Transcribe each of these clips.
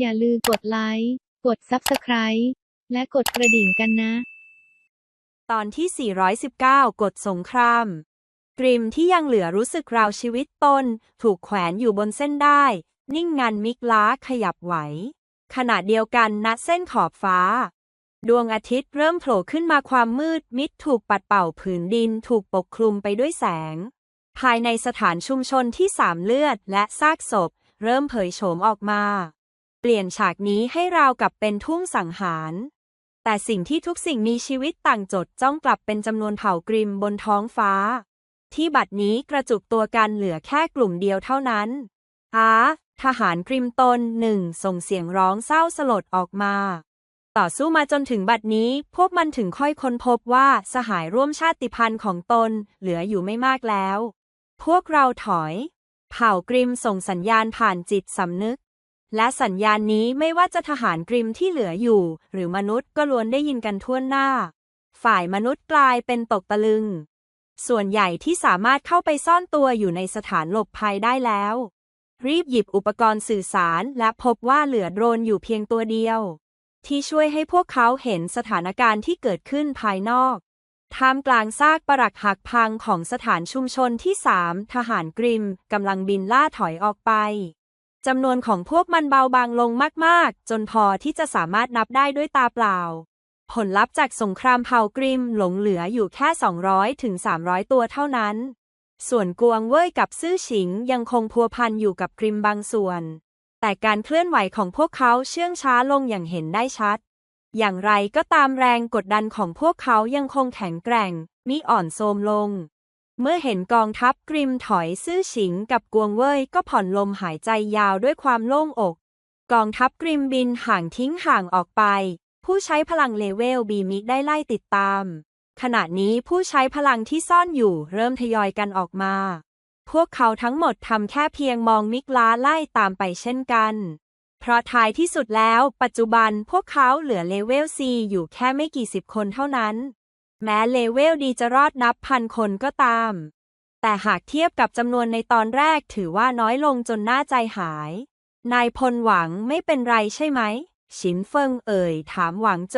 อย่าลืมกดไลค์ กด Subscribe และกดกระดิ่งกันนะ ตอนที่ 419 กฎสงคราม กริมที่ยังเหลือรู้สึกราวชีวิตตน ถูกแขวนอยู่บนเส้นได้ นิ่งงันมิกล้าขยับไหว ขณะเดียวกันณเส้นขอบฟ้า ดวงอาทิตย์เริ่มโผล่ขึ้นมาความมืดมิดถูกปัดเป่าผืนดินถูกปกคลุมไปด้วยแสง ภายในสถานชุมชนที่สามเลือดและซากศพ เริ่มเผยโฉมออกมา ลี่ยนฉากนี้ให้ราวกับเป็นทุ่งสังหาร แต่สิ่งที่ทุกสิ่งมีชีวิตต่างจดจ้องกลับเป็นจำนวนเผ่ากริมบนท้องฟ้า ที่บัดนี้กระจุกตัวกันเหลือแค่กลุ่มเดียวเท่านั้นอาทหารกริมตนหนึ่งส่งเสียงร้องเศร้าสลดออกมา ต่อสู้มาจนถึงบัดนี้ พวกมันถึงค่อยค้นพบว่าสหายร่วมชาติพันธุ์ของตนเหลืออยู่ไม่มากแล้ว พวกเราถอย เผ่ากริมส่งสัญญาณผ่านจิตสำนึก และสัญญาณนี้ไม่ว่าจะทหารกริมที่เหลืออยู่ หรือมนุษย์ก็ล้วนได้ยินกันทั่วหน้า ฝ่ายมนุษย์กลายเป็นตกตะลึง ส่วนใหญ่ที่สามารถเข้าไปซ่อนตัวอยู่ในสถานหลบภัยได้แล้ว รีบหยิบอุปกรณ์สื่อสารและพบว่าเหลือโดรนอยู่เพียงตัวเดียว ที่ช่วยให้พวกเขาเห็นสถานการณ์ที่เกิดขึ้นภายนอกท่ามกลางซากปรักหักพังของสถานชุมชนที่สามทหารกริมกำลังบินล่าถอยออกไป จำนวนของพวกมันเบาบางลงมาก ๆ จนพอที่จะสามารถนับได้ด้วยตาเปล่า ผลลัพธ์จากสงครามเผ่ากริมหลงเหลืออยู่แค่ 200 ถึง 300 ตัวเท่านั้น ส่วนกวงเว่ยกับซื่อฉิงยังคงพัวพันอยู่กับกริมบางส่วน แต่การเคลื่อนไหวของพวกเขาเชื่องช้าลงอย่างเห็นได้ชัด อย่างไรก็ตามแรงกดดันของพวกเขายังคงแข็งแกร่งมิอ่อนโทรมลง เมื่อเห็นกองทัพกริมถอยซื่อฉิงกับกวงเว่ยก็ผ่อนลมหายใจยาวด้วยความโล่งอก กองทัพกริมบินห่างทิ้งห่างออกไป ผู้ใช้พลังเลเวลบีมิกได้ไล่ติดตาม ขณะนี้ผู้ใช้พลังที่ซ่อนอยู่เริ่มทยอยกันออกมา พวกเขาทั้งหมดทำแค่เพียงมองมิกล้าไล่ตามไปเช่นกัน เพราะท้ายที่สุดแล้ว ปัจจุบันพวกเขาเหลือเลเวล C อยู่แค่ไม่กี่สิบคนเท่านั้น แม้เลเวลดีจะรอดนับพันคนก็ตาม แต่หากเทียบกับจำนวนในตอนแรกถือว่าน้อยลงจนน่าใจหาย นายพลหวังไม่เป็นไรใช่ไหมฉินเฟิงเอ่ยถามหวังโจ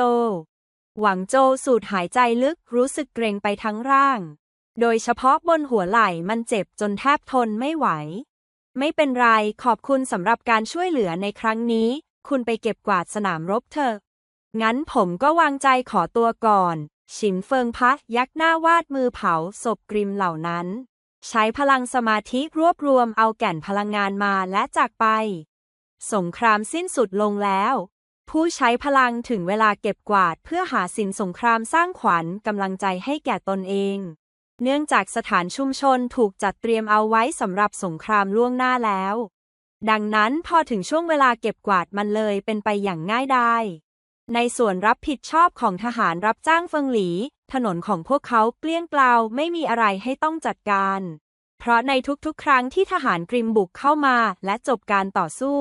หวังโจสูดหายใจลึกรู้สึกเกรงไปทั้งร่าง โดยเฉพาะบนหัวไหล่มันเจ็บจนแทบทนไม่ไหว ไม่เป็นไรขอบคุณสำหรับการช่วยเหลือในครั้งนี้ คุณไปเก็บกวาดสนามรบเถอะงั้นผมก็วางใจขอตัวก่อน ฉินเฟิงพักยักหน้าวาดมือเผาศพกริมเหล่านั้น ใช้พลังสมาธิรวบรวมเอาแก่นพลังงานมาและจากไป สงครามสิ้นสุดลงแล้ว ผู้ใช้พลังถึงเวลาเก็บกวาดเพื่อหาสินสงครามสร้างขวัญกำลังใจให้แก่ตนเอง เนื่องจากสถานชุมชนถูกจัดเตรียมเอาไว้สำหรับสงครามล่วงหน้าแล้ว ดังนั้นพอถึงช่วงเวลาเก็บกวาดมันเลยเป็นไปอย่างง่ายดาย ในส่วนรับผิดชอบของทหารรับจ้างเฟิงหลี ถนนของพวกเขาเกลี้ยงเกลาไม่มีอะไรให้ต้องจัดการ เพราะในทุกๆ ครั้งที่ทหารกริมบุกเข้ามาและจบการต่อสู้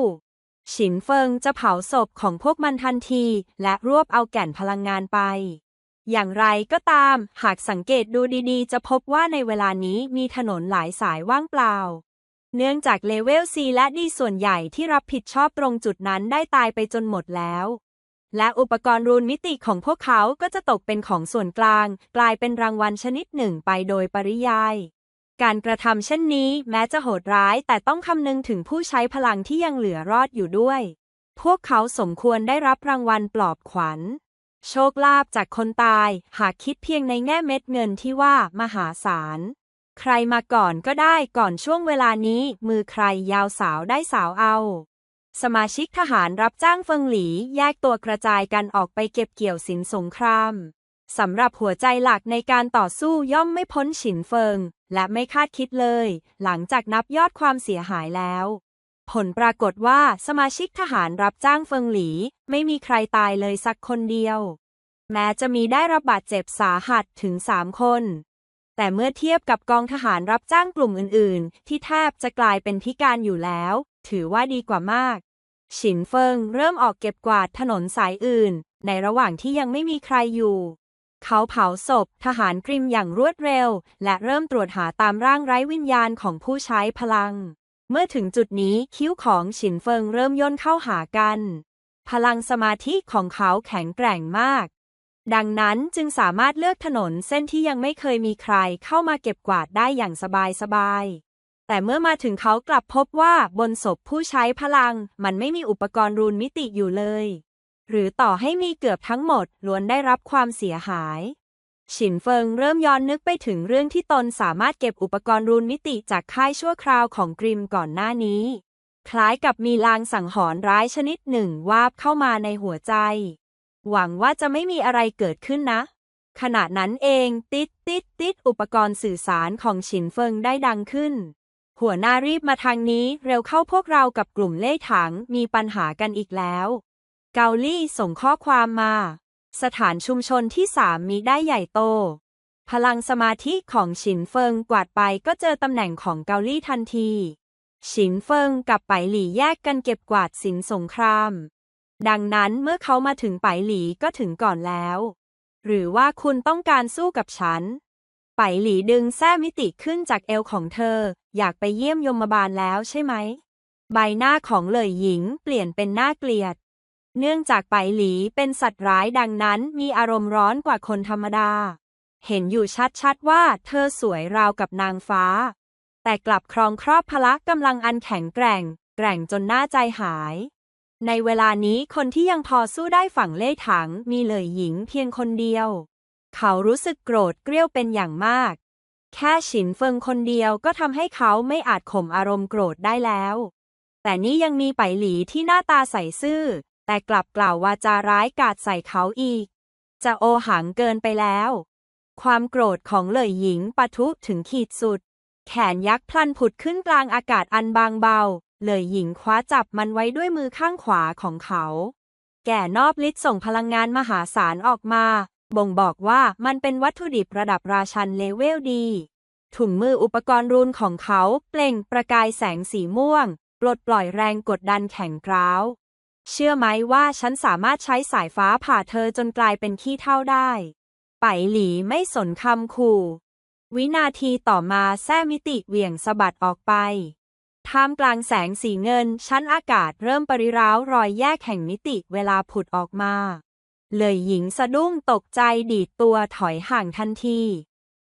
ฉินเฟิงจะเผาศพของพวกมันทันที และรวบเอาแก่นพลังงานไป อย่างไรก็ตาม หากสังเกตดูดีๆ จะพบว่าในเวลานี้มีถนนหลายสายว่างเปล่าเนื่องจากเลเวล C และ D ส่วนใหญ่ที่รับผิดชอบตรงจุดนั้นได้ตายไปจนหมดแล้ว และอุปกรณ์รูนมิติของพวกเขาก็จะตกเป็นของส่วนกลาง กลายเป็นรางวัลชนิดหนึ่งไปโดยปริยาย การกระทำเช่นนี้แม้จะโหดร้ายแต่ต้องคำนึงถึงผู้ใช้พลังที่ยังเหลือรอดอยู่ด้วย พวกเขาสมควรได้รับรางวัลปลอบขวัญ โชคลาภจากคนตาย หากคิดเพียงในแง่เม็ดเงินที่ว่ามหาศาล ใครมาก่อนก็ได้ก่อนช่วงเวลานี้ มือใครยาวสาวได้สาวเอา สมาชิกทหารรับจ้างเฟิงหลีแยกตัวกระจายกันออกไปเก็บเกี่ยวสินสงครามสำหรับหัวใจหลักในการต่อสู้ย่อมไม่พ้นฉินเฟิง และไม่คาดคิดเลย หลังจากนับยอดความเสียหายแล้ว ผลปรากฏว่าสมาชิกทหารรับจ้างเฟิงหลี ไม่มีใครตายเลยสักคนเดียว แม้จะมีได้รับบาดเจ็บสาหัสถึงสามคน แต่เมื่อเทียบกับกองทหารรับจ้างกลุ่มอื่น ๆ ที่แทบจะกลายเป็นพิการอยู่แล้ว ถือว่าดีกว่ามาก ฉินเฟิงเริ่มออกเก็บกวาดถนนสายอื่น ในระหว่างที่ยังไม่มีใครอยู่ เขาเผาศพทหารกริมอย่างรวดเร็ว และเริ่มตรวจหาตามร่างไร้วิญญาณของผู้ใช้พลัง เมื่อถึงจุดนี้คิ้วของฉินเฟิงเริ่มย่นเข้าหากัน พลังสมาธิของเขาแข็งแกร่งมาก ดังนั้นจึงสามารถเลือกถนนเส้นที่ยังไม่เคยมีใครเข้ามาเก็บกวาดได้อย่างสบายๆ แต่เมื่อมาถึงเขากลับพบว่าบนศพผู้ใช้พลัง มันไม่มีอุปกรณ์รูนมิติอยู่เลย หรือต่อให้มีเกือบทั้งหมดล้วนได้รับความเสียหาย ฉินเฟิงเริ่มย้อนนึกไปถึงเรื่องที่ตนสามารถเก็บอุปกรณ์รูนมิติจากค่ายชั่วคราวของกริมก่อนหน้านี้ คล้ายกับมีลางสังหรณ์ร้ายชนิดหนึ่งวาบเข้ามาในหัวใจ หวังว่าจะไม่มีอะไรเกิดขึ้นนะขณะนั้นเอง ติดติดติดอุปกรณ์สื่อสารของฉินเฟิงได้ดังขึ้น หัวหน้ารีบมาทางนี้ เร็วเข้าพวกเรากับกลุ่มเล่ถังมีปัญหากันอีกแล้ว เกาลี่ส่งข้อความมา สถานชุมชนที่สามมีได้ใหญ่โต พลังสมาธิของฉินเฟิงกวาดไปก็เจอตำแหน่งของเกาลี่ทันที ฉินเฟิงกับไปหลี่แยกกันเก็บกวาดสินสงคราม ดังนั้นเมื่อเขามาถึงไปหลี่ก็ถึงก่อนแล้ว หรือว่าคุณต้องการสู้กับฉัน ไปหลีดึงแส้มิติขึ้นจากเอวของเธอ อยากไปเยี่ยมยมบาลแล้วใช่ไหม ใบหน้าของเหลยหญิงเปลี่ยนเป็นหน้าเกลียด เนื่องจากไปหลีเป็นสัตว์ร้ายดังนั้นมีอารมณ์ร้อนกว่าคนธรรมดา เห็นอยู่ชัดๆว่าเธอสวยราวกับนางฟ้า แต่กลับครองครอบพละกำลังอันแข็งแกร่ง แกร่งจนหน่าใจหาย ในเวลานี้คนที่ยังพอสู้ได้ฝั่งเล่ถังมีเหลยหญิงเพียงคนเดียว เขารู้สึกโกรธเกรี้ยวเป็นอย่างมาก แค่ฉินเฟิงคนเดียวก็ทำให้เขาไม่อาจข่มอารมณ์โกรธได้แล้ว แต่นี่ยังมีไปหลีที่หน้าตาใสซื่อ แต่กลับกล่าววาจาร้ายกาจใส่เขาอีก จะโอหังเกินไปแล้ว ความโกรธของเหลยหญิงปะทุถึงขีดสุด แขนยักษ์พลันผุดขึ้นกลางอากาศอันบางเบาเหลยหญิงคว้าจับมันไว้ด้วยมือข้างขวาของเขา แก่นอบลิศส่งพลังงานมหาศาลออกมา บ่งบอกว่ามันเป็นวัตถุดิบระดับราชันเลเวลดี ถุงมืออุปกรณ์รูนของเขาเปล่งประกายแสงสีม่วงปลดปล่อยแรงกดดันแข็งกร้าว เชื่อไหมว่าฉันสามารถใช้สายฟ้าผ่าเธอจนกลายเป็นขี้เท่าได้ ไปหลีไม่สนคำขู่ วินาทีต่อมาแส้มิติเหวี่ยงสะบัดออกไปท่ามกลางแสงสีเงิน ชั้นอากาศเริ่มปริร้าวรอยแยกแห่งมิติเวลาผุดออกมา เลยหญิงสะดุ้งตกใจดีดตัวถอยห่างทันที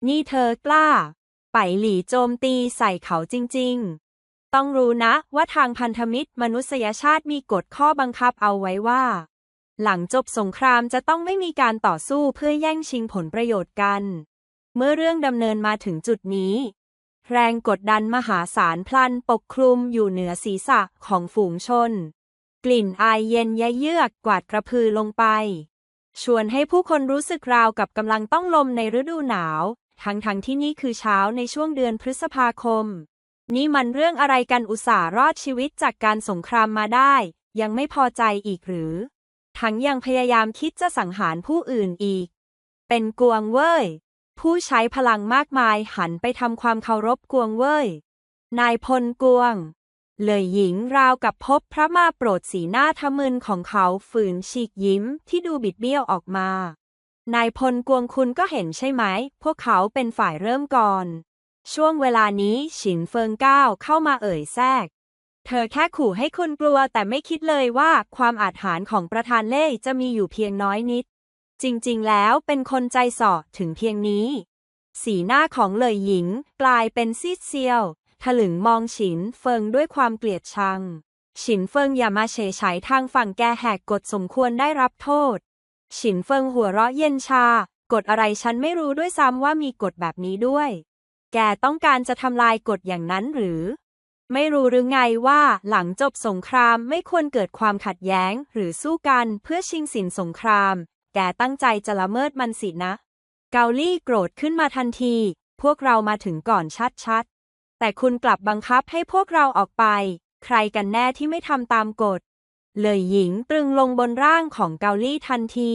นี่เธอกล้า ไปหลีโจมตีใส่เขาจริง ๆ ต้องรู้นะว่าทางพันธมิตรมนุษยชาติมีกฎข้อบังคับเอาไว้ว่า หลังจบสงครามจะต้องไม่มีการต่อสู้เพื่อแย่งชิงผลประโยชน์กัน เมื่อเรื่องดำเนินมาถึงจุดนี้ แรงกดดันมหาศาลพลันปกคลุมอยู่เหนือศีรษะของฝูงชน กลิ่นอายเย็นยะเยือกกวาดกระพือลงไป ชวนให้ผู้คนรู้สึกราวกับกำลังต้องลมในฤดูหนาว ทั้งๆทที่นี่คือเช้าในช่วงเดือนพฤษภาคม นี่มันเรื่องอะไรกันอุตส่าห์รอดชีวิตจากการสงครามมาได้ ยังไม่พอใจอีกหรือ ทั้งยังพยายามคิดจะสังหารผู้อื่นอีก เป็นกวงเว้ย ผู้ใช้พลังมากมายหันไปทำความเคารพกวงเว้ย นายพลกวง เลยหญิงราวกับพบพระมาโปรดสีหน้าทะมึนของเขาฝืนฉีกยิ้มที่ดูบิดเบี้ยวออกมา นายพลกวงคุณก็เห็นใช่ไหม พวกเขาเป็นฝ่ายเริ่มก่อน ช่วงเวลานี้ฉินเฟิงก้าวเข้ามาเอ่ยแทรก เธอแค่ขู่ให้คุณกลัวแต่ไม่คิดเลยว่าความอาถรรพ์ของประธานเล่จะมีอยู่เพียงน้อยนิด จริงๆ แล้วเป็นคนใจสาะถึงเพียงนี้ สีหน้าของเลยหญิงกลายเป็นซีดเซียว ถลึงมองฉินเฟิงด้วยความเกลียดชัง ฉินเฟิงอย่ามาเฉยฉายทางฝั่งแกแหกกฎสมควรได้รับโทษ ฉินเฟิงหัวเราะเย็นชา กฎอะไรฉันไม่รู้ด้วยซ้ำว่ามีกฎแบบนี้ด้วย แกต้องการจะทำลายกฎอย่างนั้นหรือ ไม่รู้หรือไงว่าหลังจบสงครามไม่ควรเกิดความขัดแย้ง หรือสู้กันเพื่อชิงสินสงคราม แกตั้งใจจะละเมิดมันสินะ เกาลี่โกรธขึ้นมาทันที พวกเรามาถึงก่อนชัด แต่คุณกลับบังคับให้พวกเราออกไป ใครกันแน่ที่ไม่ทำตามกฎ เลยหญิงตรึงลงบนร่างของเกาลี่ทันที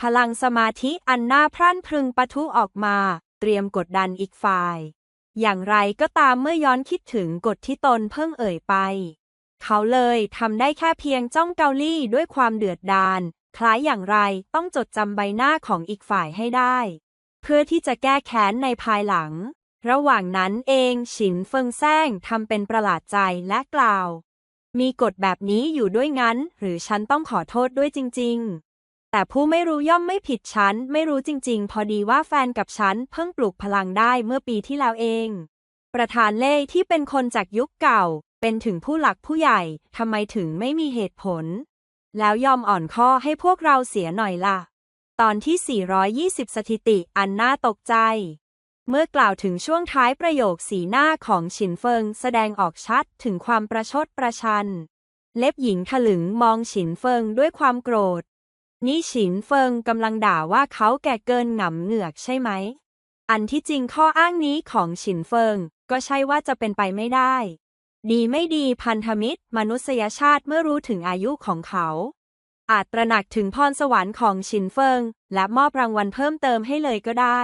พลังสมาธิอันน่าพรั่นพรึงปะทุออกมา เตรียมกดดันอีกฝ่าย อย่างไรก็ตามเมื่อย้อนคิดถึงกฎที่ตนเพิ่งเอ่ยไป เขาเลยทำได้แค่เพียงจ้องเกาลี่ด้วยความเดือดดาลคล้ายอย่างไรต้องจดจำใบหน้าของอีกฝ่ายให้ได้ เพื่อที่จะแก้แค้นในภายหลัง ระหว่างนั้นเองฉินเฟิงแซงทำเป็นประหลาดใจและกล่าว มีกฎแบบนี้อยู่ด้วยงั้น หรือฉันต้องขอโทษด้วยจริง ๆ แต่ผู้ไม่รู้ย่อมไม่ผิดฉัน ไม่รู้จริง ๆ พอดีว่าแฟนกับฉันเพิ่งปลูกพลังได้เมื่อปีที่แล้วเอง ประธานเล่ที่เป็นคนจากยุคเก่า เป็นถึงผู้หลักผู้ใหญ่ทำไมถึงไม่มีเหตุผล แล้วยอมอ่อนข้อให้พวกเราเสียหน่อยล่ะ ตอนที่ 420 สถิติอันน่าตกใจ เมื่อกล่าวถึงช่วงท้ายประโยคสีหน้าของฉินเฟิงแสดงออกชัดถึงความประชดประชัน เล็บหญิงถลึงมองฉินเฟิงด้วยความโกรธ นี่ฉินเฟิงกำลังด่าว่าเขาแก่เกินหงำเหงือกใช่ไหม อันที่จริงข้ออ้างนี้ของฉินเฟิงก็ใช่ว่าจะเป็นไปไม่ได้ ดีไม่ดีพันธมิตร มนุษยชาติเมื่อรู้ถึงอายุของเขา อาจตระหนักถึงพรสวรรค์ของฉินเฟิง และมอบรางวัลเพิ่มเติมให้เลยก็ได้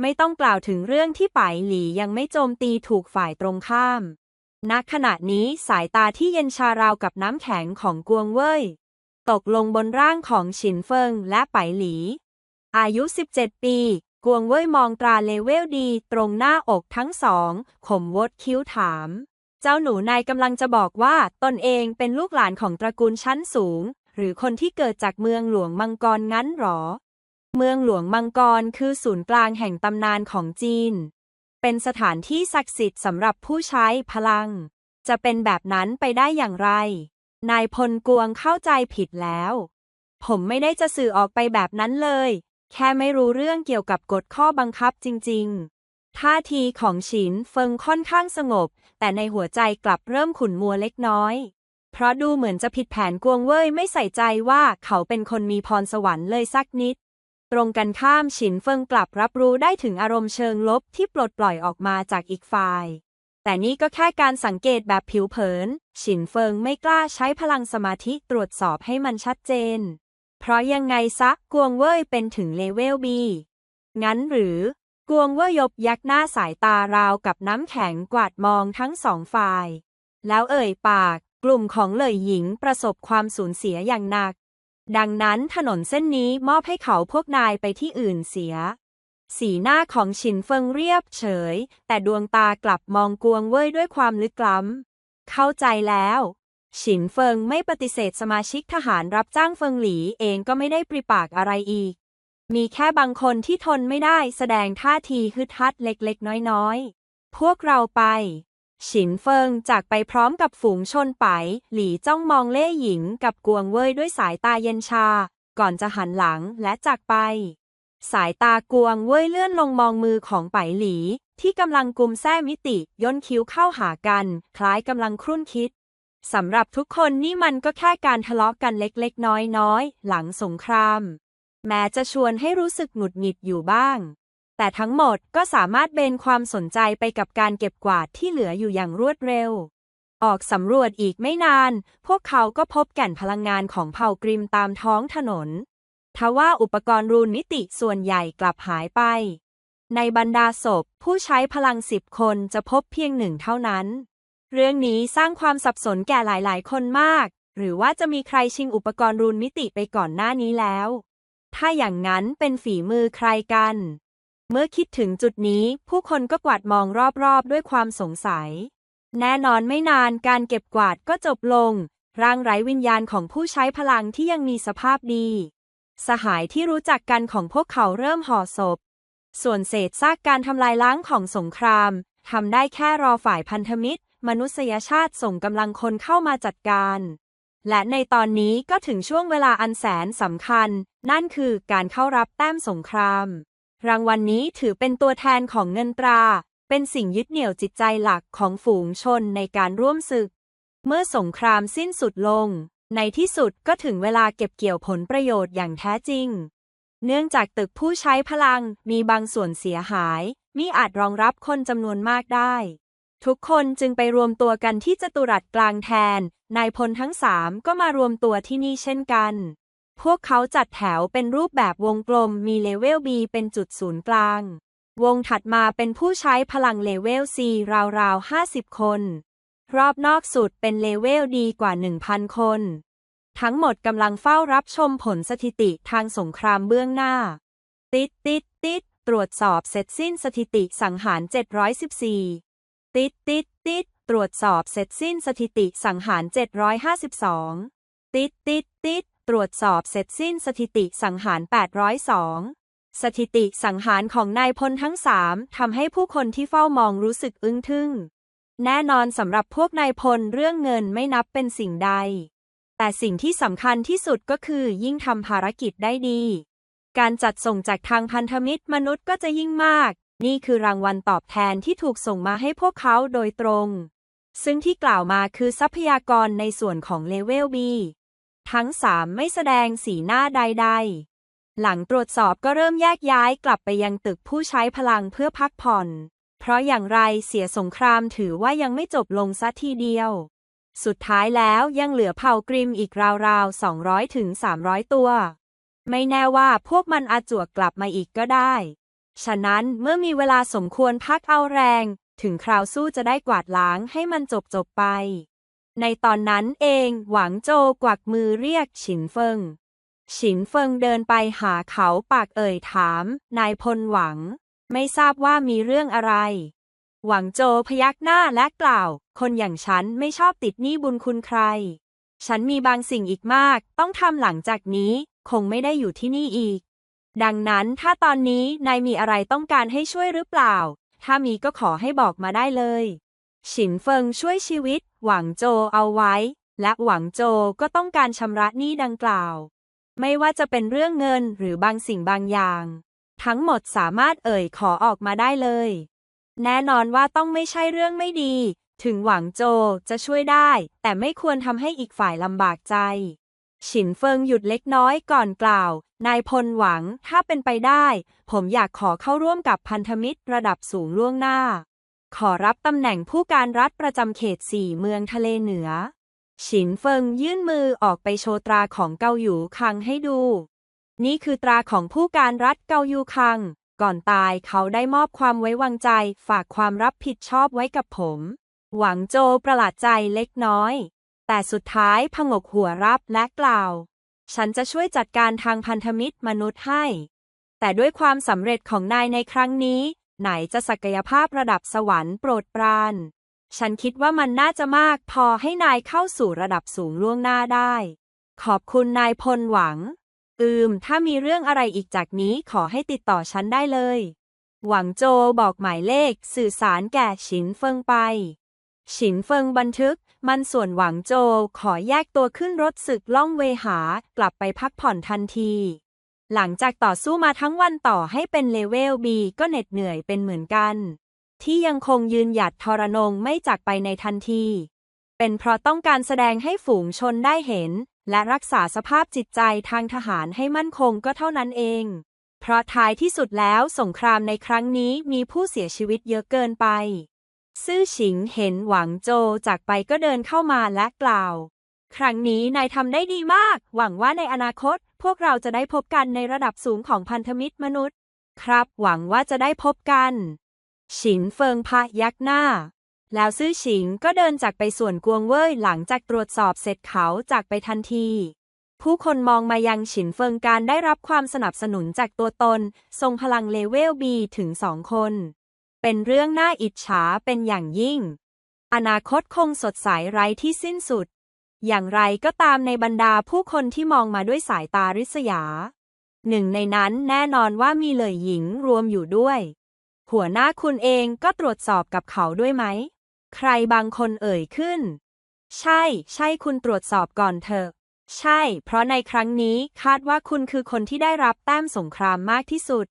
ไม่ต้องกล่าวถึงเรื่องที่ป่ายหลียังไม่โจมตีถูกฝ่ายตรงข้าม ณ ขณะนี้สายตาที่เย็นชาราวกับน้ำแข็งของกวงเว่ย ตกลงบนร่างของฉินเฟิงและป่ายหลี อายุ 17 ปี กวงเว่ยมองตราเลเวลดีตรงหน้าอกทั้งสองข่มวดคิ้วถาม เจ้าหนูนายกำลังจะบอกว่าตนเองเป็นลูกหลานของตระกูลชั้นสูง หรือคนที่เกิดจากเมืองหลวงมังกรงั้นหรอ เมืองหลวงมังกรคือศูนย์กลางแห่งตำนานของจีน เป็นสถานที่ศักดิ์สิทธิ์สำหรับผู้ใช้พลัง จะเป็นแบบนั้นไปได้อย่างไร นายพลกวงเข้าใจผิดแล้ว ผมไม่ได้จะสื่อออกไปแบบนั้นเลย แค่ไม่รู้เรื่องเกี่ยวกับกฎข้อบังคับจริง ๆ ท่าทีของฉินเฟิงค่อนข้างสงบ แต่ในหัวใจกลับเริ่มขุ่นมัวเล็กน้อย เพราะดูเหมือนจะผิดแผนกวงเว่ยไม่ใส่ใจว่าเขาเป็นคนมีพรสวรรค์เลยสักนิด ตรงกันข้ามฉินเฟิงกลับรับรู้ได้ถึงอารมณ์เชิงลบที่ปลดปล่อยออกมาจากอีกฝ่าย แต่นี่ก็แค่การสังเกตแบบผิวเผิน ฉินเฟิงไม่กล้าใช้พลังสมาธิตรวจสอบให้มันชัดเจน เพราะยังไงซะกวงเว่ยเป็นถึงเลเวลบีงั้นหรือกวงเว่ยยบยักหน้าสายตาราวกับน้ำแข็งกวาดมองทั้งสองฝ่าย แล้วเอ่ยปาก กลุ่มของเหล่ยหญิงประสบความสูญเสียอย่างหนัก ดังนั้นถนนเส้นนี้มอบให้เขาพวกนายไปที่อื่นเสีย สีหน้าของฉินเฟิงเรียบเฉย แต่ดวงตากลับมองกวงเว่ยด้วยความลึกล้ำ เข้าใจแล้ว ฉินเฟิงไม่ปฏิเสธสมาชิกทหารรับจ้างเฟิงหลีเองก็ไม่ได้ปริปากอะไรอีก มีแค่บางคนที่ทนไม่ได้แสดงท่าทีฮึดฮัดเล็กๆ น้อยๆ พวกเราไป ฉินเฟิงจากไปพร้อมกับฝูงชนไป หลีจ้องมองเล่หญิงกับกวงเว่ยด้วยสายตาเย็นชา ก่อนจะหันหลังและจากไป สายตากวงเว่ยเลื่อนลงมองมือของไปหลี ที่กำลังกุมแส้มิติย่นคิ้วเข้าหากัน คล้ายกำลังครุ่นคิดสำหรับทุกคนนี่มันก็แค่การทะเลาะกันเล็กๆ น้อยๆ หลังสงคราม แม้จะชวนให้รู้สึกหงุดหงิดอยู่บ้าง แต่ทั้งหมดก็สามารถเบนความสนใจไปกับการเก็บกวาดที่เหลืออยู่อย่างรวดเร็ว ออกสำรวจอีกไม่นาน พวกเขาก็พบแก่นพลังงานของเผ่ากริมตามท้องถนน ทว่าอุปกรณ์รูนมิติส่วนใหญ่กลับหายไป ในบรรดาศพ ผู้ใช้พลังสิบคนจะพบเพียงหนึ่งเท่านั้น เรื่องนี้สร้างความสับสนแก่หลายๆ คนมาก หรือว่าจะมีใครชิงอุปกรณ์รูนมิติไปก่อนหน้านี้แล้ว ถ้าอย่างนั้นเป็นฝีมือใครกัน เมื่อคิดถึงจุดนี้ ผู้คนก็กวาดมองรอบๆ ด้วยความสงสัย แน่นอนไม่นานการเก็บกวาดก็จบลง ร่างไร้วิญญาณของผู้ใช้พลังที่ยังมีสภาพดี สหายที่รู้จักกันของพวกเขาเริ่มห่อศพ ส่วนเศษซากการทำลายล้างของสงครามทำได้แค่รอฝ่ายพันธมิตร มนุษยชาติส่งกำลังคนเข้ามาจัดการ และในตอนนี้ก็ถึงช่วงเวลาอันแสนสำคัญ นั่นคือการเข้ารับแต้มสงคราม รางวัลนนี้ถือเป็นตัวแทนของเงินตรา เป็นสิ่งยึดเหนี่ยวจิตใจหลักของฝูงชนในการร่วมศึก เมื่อสงครามสิ้นสุดลง ในที่สุดก็ถึงเวลาเก็บเกี่ยวผลประโยชน์อย่างแท้จริง เนื่องจากตึกผู้ใช้พลังมีบางส่วนเสียหายมิอาจรองรับคนจำนวนมากได้ ทุกคนจึงไปรวมตัวกันที่จตุรัสกลางแทน นายพลทั้งสามก็มารวมตัวที่นี่เช่นกัน พวกเขาจัดแถวเป็นรูปแบบวงกลมมีเลเวล B เป็นจุดศูนย์กลาง วงถัดมาเป็นผู้ใช้พลังเลเวล C ราวๆ 50 คน รอบนอกสุดเป็นเลเวลดีกว่า 1,000 คน ทั้งหมดกำลังเฝ้ารับชมผลสถิติทางสงครามเบื้องหน้า ติดติดติดตรวจสอบเสร็จสิ้นสถิติสังหาร 714 ติดติดติดตรวจสอบเสร็จสิ้นสถิติสังหาร 752 ติดติดติด ตรวจสอบเสร็จสิ้นสถิติสังหาร 802 สถิติสังหารของนายพลทั้งสามทำให้ผู้คนที่เฝ้ามองรู้สึกอึ้งทึ่ง แน่นอนสำหรับพวกนายพลเรื่องเงินไม่นับเป็นสิ่งใด แต่สิ่งที่สำคัญที่สุดก็คือยิ่งทำภารกิจได้ดี การจัดส่งจากทางพันธมิตรมนุษย์ก็จะยิ่งมาก นี่คือรางวัลตอบแทนที่ถูกส่งมาให้พวกเขาโดยตรงซึ่งที่กล่าวมาคือทรัพยากรในส่วนของเลเวล B ทั้งสามไม่แสดงสีหน้าใด ๆ หลังตรวจสอบก็เริ่มแยกย้ายกลับไปยังตึกผู้ใช้พลังเพื่อพักผ่อน เพราะอย่างไรเสียสงครามถือว่ายังไม่จบลงซะทีเดียว สุดท้ายแล้วยังเหลือเผ่ากริมอีกราวๆ 200ถึง300 ตัว ไม่แน่ว่าพวกมันอาจจวกกลับมาอีกก็ได้ ฉะนั้นเมื่อมีเวลาสมควรพักเอาแรง ถึงคราวสู้จะได้กวาดล้างให้มันจบจบไป ในตอนนั้นเอง หวังโจกวักมือเรียกฉินเฟิง ฉินเฟิงเดินไปหาเขาปากเอ่ยถาม นายพลหวัง ไม่ทราบว่ามีเรื่องอะไร หวังโจพยักหน้าและกล่าว คนอย่างฉันไม่ชอบติดหนี้บุญคุณใคร ฉันมีบางสิ่งอีกมาก ต้องทำหลังจากนี้ คงไม่ได้อยู่ที่นี่อีก ดังนั้นถ้าตอนนี้นายมีอะไรต้องการให้ช่วยหรือเปล่า ถ้ามีก็ขอให้บอกมาได้เลยฉินเฟิงช่วยชีวิต หวังโจเอาไว้ และหวังโจก็ต้องการชำระหนี้ดังกล่าว ไม่ว่าจะเป็นเรื่องเงินหรือบางสิ่งบางอย่าง ทั้งหมดสามารถเอ่ยขอออกมาได้เลย แน่นอนว่าต้องไม่ใช่เรื่องไม่ดี ถึงหวังโจจะช่วยได้ แต่ไม่ควรทำให้อีกฝ่ายลำบากใจ ฉินเฟิงหยุดเล็กน้อยก่อนกล่าว นายพลหวังถ้าเป็นไปได้ ผมอยากขอเข้าร่วมกับพันธมิตรระดับสูงล่วงหน้า ขอรับตำแหน่งผู้การรัฐประจำเขตสี่เมืองทะเลเหนือ ฉินเฟิงยื่นมือออกไปโชว์ตราของเกาหยูคังให้ดู นี่คือตราของผู้การรัฐเกาหยูคัง ก่อนตายเขาได้มอบความไว้วางใจ ฝากความรับผิดชอบไว้กับผม หวังโจประหลาดใจเล็กน้อย แต่สุดท้ายพงกหัวรับและกล่าว ฉันจะช่วยจัดการทางพันธมิตรมนุษย์ให้ แต่ด้วยความสำเร็จของนายในครั้งนี้ ไหนจะศักยภาพระดับสวรรค์โปรดปราน ฉันคิดว่ามันน่าจะมากพอให้นายเข้าสู่ระดับสูงล่วงหน้าได้ ขอบคุณนายพลหวัง อืม ถ้ามีเรื่องอะไรอีกจากนี้ขอให้ติดต่อฉันได้เลย หวังโจบอกหมายเลขสื่อสารแก่ฉินเฟิงไป ฉินเฟิงบันทึกมันส่วนหวังโจขอแยกตัวขึ้นรถศึกล่องเวหากลับไปพักผ่อนทันที หลังจากต่อสู้มาทั้งวันต่อให้เป็นเลเวล B ก็เหน็ดเหนื่อยเป็นเหมือนกัน ที่ยังคงยืนหยัดทรนงไม่จากไปในทันที เป็นเพราะต้องการแสดงให้ฝูงชนได้เห็น และรักษาสภาพจิตใจทางทหารให้มั่นคงก็เท่านั้นเอง เพราะท้ายที่สุดแล้วสงครามในครั้งนี้มีผู้เสียชีวิตเยอะเกินไป ซื่อฉิงเห็นหวังโจจากไปก็เดินเข้ามาและกล่าว ครั้งนี้นายทำได้ดีมาก หวังว่าในอนาคต พวกเราจะได้พบกันในระดับสูงของพันธมิตรมนุษย์ ครับ หวังว่าจะได้พบกัน ฉินเฟิงพะยักหน้า แล้วซื่อฉิงก็เดินจากไปส่วนกวงเว่ยหลังจากตรวจสอบเสร็จเขาจากไปทันที ผู้คนมองมายังฉินเฟิงการได้รับความสนับสนุนจากตัวตน ทรงพลังเลเวลบีถึงสองคน เป็นเรื่องน่าอิจฉาเป็นอย่างยิ่ง อนาคตคงสดใสไร้ที่สิ้นสุด อย่างไรก็ตามในบรรดาผู้คนที่มองมาด้วยสายตาริษยา หนึ่งในนั้นแน่นอนว่ามีเลยหญิงรวมอยู่ด้วย หัวหน้าคุณเองก็ตรวจสอบกับเขาด้วยไหม ใครบางคนเอ่ยขึ้น ใช่ ใช่คุณตรวจสอบก่อนเถอะ ใช่ เพราะในครั้งนี้คาดว่าคุณคือคนที่ได้รับแต้มสงครามมากที่สุด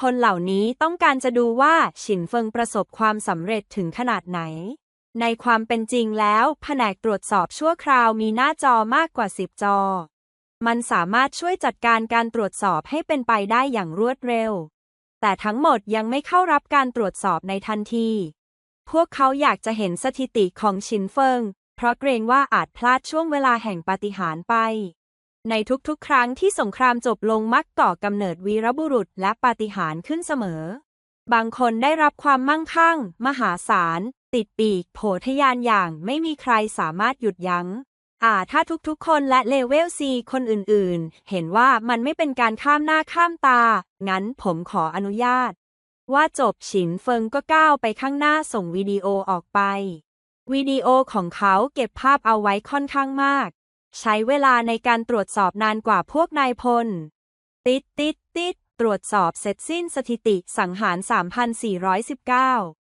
คนเหล่านี้ต้องการจะดูว่าฉินเฟิงประสบความสำเร็จถึงขนาดไหน ในความเป็นจริงแล้ว แผนกตรวจสอบชั่วคราวมีหน้าจอมากกว่า 10 จอ มันสามารถช่วยจัดการการตรวจสอบให้เป็นไปได้อย่างรวดเร็ว แต่ทั้งหมดยังไม่เข้ารับการตรวจสอบในทันที พวกเขาอยากจะเห็นสถิติของชินเฟิง เพราะเกรงว่าอาจพลาดช่วงเวลาแห่งปาฏิหาริย์ไป ในทุกๆ ครั้งที่สงครามจบลงมักก่อกำเนิดวีรบุรุษและปาฏิหาริย์ขึ้นเสมอ บางคนได้รับความมั่งคั่ง มหาศาล ติดปีกโผทะยานอย่างไม่มีใครสามารถหยุดยัง้ง อ่า ถ้าทุกๆ คนและเลเวลซีคนอื่นๆ เห็นว่ามันไม่เป็นการข้ามหน้าข้ามตา งั้นผมขออนุญาต ว่าจบฉินเฟิงก็ก้าวไปข้างหน้าส่งวิดีโอออกไป วิดีโอของเขาเก็บภาพเอาไว้ค่อนข้างมาก ใช้เวลาในการตรวจสอบนานกว่าพวกนายพล ติดติดติดตรวจสอบเสร็จสิ้นสถิติสังหาร 3,419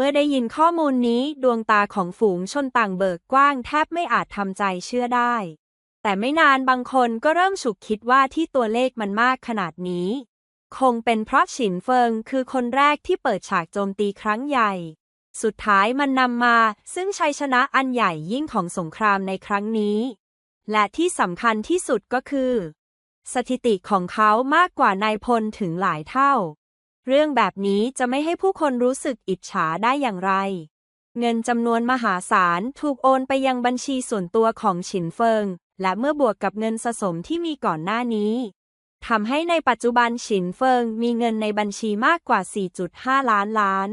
เมื่อได้ยินข้อมูลนี้ดวงตาของฝูงชนต่างเบิกกว้างแทบไม่อาจทำใจเชื่อได้ แต่ไม่นานบางคนก็เริ่มฉุกคิดว่าที่ตัวเลขมันมากขนาดนี้ คงเป็นเพราะฉินเฟิงคือคนแรกที่เปิดฉากโจมตีครั้งใหญ่ สุดท้ายมันนำมาซึ่งชัยชนะอันใหญ่ยิ่งของสงครามในครั้งนี้ และที่สำคัญที่สุดก็คือ สถิติของเขามากกว่านายพลถึงหลายเท่า เรื่องแบบนี้จะไม่ให้ผู้คนรู้สึกอิจฉาได้อย่างไร เงินจำนวนมหาศาลถูกโอนไปยังบัญชีส่วนตัวของฉินเฟิง และเมื่อบวกกับเงินสะสมที่มีก่อนหน้านี้ทำให้ในปัจจุบันฉินเฟิงมีเงินในบัญชีมากกว่า 4.5 ล้านล้าน